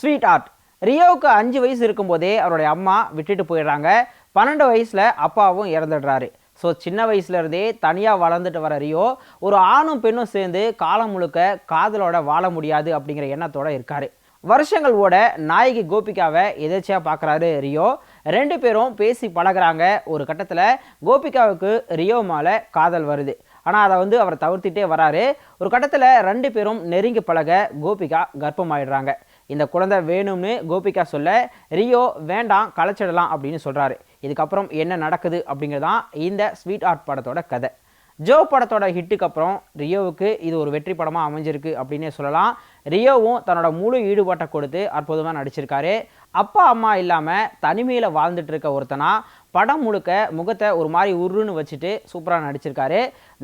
Sweet art ரியோவுக்கு அஞ்சு வயசு இருக்கும்போதே அவருடைய அம்மா விட்டுட்டு போயிடுறாங்க. பன்னெண்டு வயசில் அப்பாவும் இறந்துடுறாரு. ஸோ சின்ன வயசுலேருந்தே தனியாக வளர்ந்துட்டு வர ரியோ ஒரு ஆணும் பெண்ணும் சேர்ந்து காலம் முழுக்க காதலோட வாழ முடியாது அப்படிங்கிற எண்ணத்தோடு இருக்கார். வருஷங்கள் ஓட நாயகி கோபிகாவை எதேச்சியாக பார்க்குறாரு ரியோ. ரெண்டு பேரும் பேசி பழகுறாங்க. ஒரு கட்டத்தில் கோபிகாவுக்கு ரியோ மேலே காதல் வருது. ஆனால் அதை வந்து அவர் தவிர்த்துட்டே வராரு. ஒரு கட்டத்தில் ரெண்டு பேரும் நெருங்கி பழக கோபிகா கர்ப்பமாயிடுறாங்க. இந்த குழந்தை வேணும்னு கோபிகா சொல்ல ரியோ வேண்டாம் கலைச்சிடலாம் அப்படின்னு சொல்கிறாரு இதுக்கப்புறம் என்ன நடக்குது அப்படிங்கிறதான் இந்த ஸ்வீட் ஆர்ட் படத்தோட கதை. ஜோ படத்தோட ஹிட்டுக்கு அப்புறம் ரியோவுக்கு இது ஒரு வெற்றி படமாக அமைஞ்சிருக்கு அப்படின்னே சொல்லலாம். ரியோவும் தன்னோட முழு ஈடுபாட்டை கொடுத்து அற்புதமாக நடிச்சிருக்காரு. அப்பா அம்மா இல்லாமல் தனிமையில் வாழ்ந்துட்டு இருக்க ஒருத்தனா படம் முழுக்க முகத்தை ஒரு மாதிரி உருன்னு வச்சுட்டு சூப்பராக நடிச்சிருக்காரு.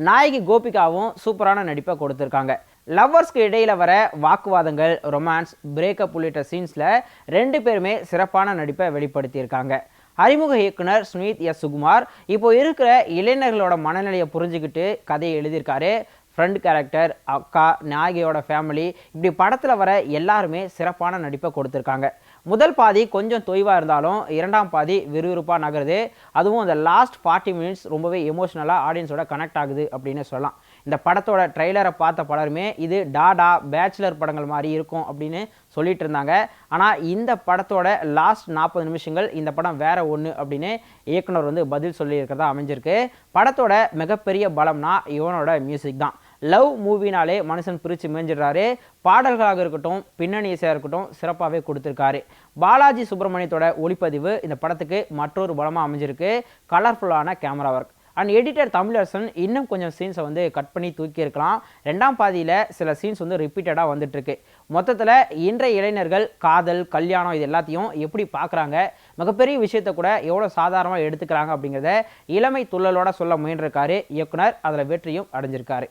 நாயகி கோபிகாவும் சூப்பரான நடிப்பை கொடுத்துருக்காங்க. லவ்வர்ஸ்க்கு இடையில் வர வாக்குவாதங்கள் ரொமான்ஸ் பிரேக்கப் உள்ளிட்ட சீன்ஸில் ரெண்டு பேருமே சிறப்பான நடிப்பை வெளிப்படுத்தியிருக்காங்க. அறிமுக இயக்குனர் சுனித் எஸ். சுகுமார் இப்போ இருக்கிற இளைஞர்களோட மனநிலையை புரிஞ்சுக்கிட்டு கதையை எழுதியிருக்காரு. ஃப்ரெண்ட் கேரக்டர் அக்கா நாயகியோட ஃபேமிலி இப்படி படத்தில் வர எல்லாருமே சிறப்பான நடிப்பை கொடுத்துருக்காங்க. முதல் பாதி கொஞ்சம் தொய்வாக இருந்தாலும் இரண்டாம் பாதி விறுவிறுப்பாக நகருது. அதுவும் அந்த லாஸ்ட் ஃபார்ட்டி மினிட்ஸ் ரொம்பவே எமோஷ்னலாக ஆடியன்ஸோட கனெக்ட் ஆகுது அப்படின்னு சொல்லலாம். இந்த படத்தோட ட்ரெய்லரை பார்த்த பலருமே இது டாடா பேச்சுலர் படங்கள் மாதிரி இருக்கும் அப்படின்னு சொல்லிட்டு இருந்தாங்க. ஆனால் இந்த படத்தோட லாஸ்ட் நாற்பது நிமிஷங்கள் இந்த படம் வேற ஒன்று அப்படின்னு இயக்குனர் வந்து பதில் சொல்லியிருக்கிறதா அமைஞ்சிருக்கு. படத்தோட மிகப்பெரிய பலம்னா இவனோட மியூசிக் தான். லவ் மூவினாலே மனுஷன் பிரித்து மேஞ்சிடுறாரு பாடல்களாக இருக்கட்டும் பின்னணி இசையாக இருக்கட்டும் சிறப்பாகவே கொடுத்துருக்காரு. பாலாஜி சுப்பிரமணியத்தோட ஒளிப்பதிவு இந்த படத்துக்கு மற்றொரு பலமாக அமைஞ்சிருக்கு. கலர்ஃபுல்லான camera work and editor Tamilarasan இன்னும் கொஞ்சம் சீன்ஸை வந்து கட் பண்ணி தூக்கியிருக்கலாம். ரெண்டாம் பாதியில் சில சீன்ஸ் வந்து ரிப்பீட்டடாக வந்துட்டுருக்கு. மொத்தத்தில் இன்றைய இளைஞர்கள் காதல் கல்யாணம் இது எல்லாத்தையும் எப்படி பார்க்குறாங்க மிகப்பெரிய விஷயத்தை கூட எவ்வளோ சாதாரணமாக எடுத்துக்கிறாங்க அப்படிங்கிறத இளமை துள்ளலோட சொல்ல முயன்றிருக்காரு இயக்குனர். அதில் வெற்றியும் அடைஞ்சிருக்காரு.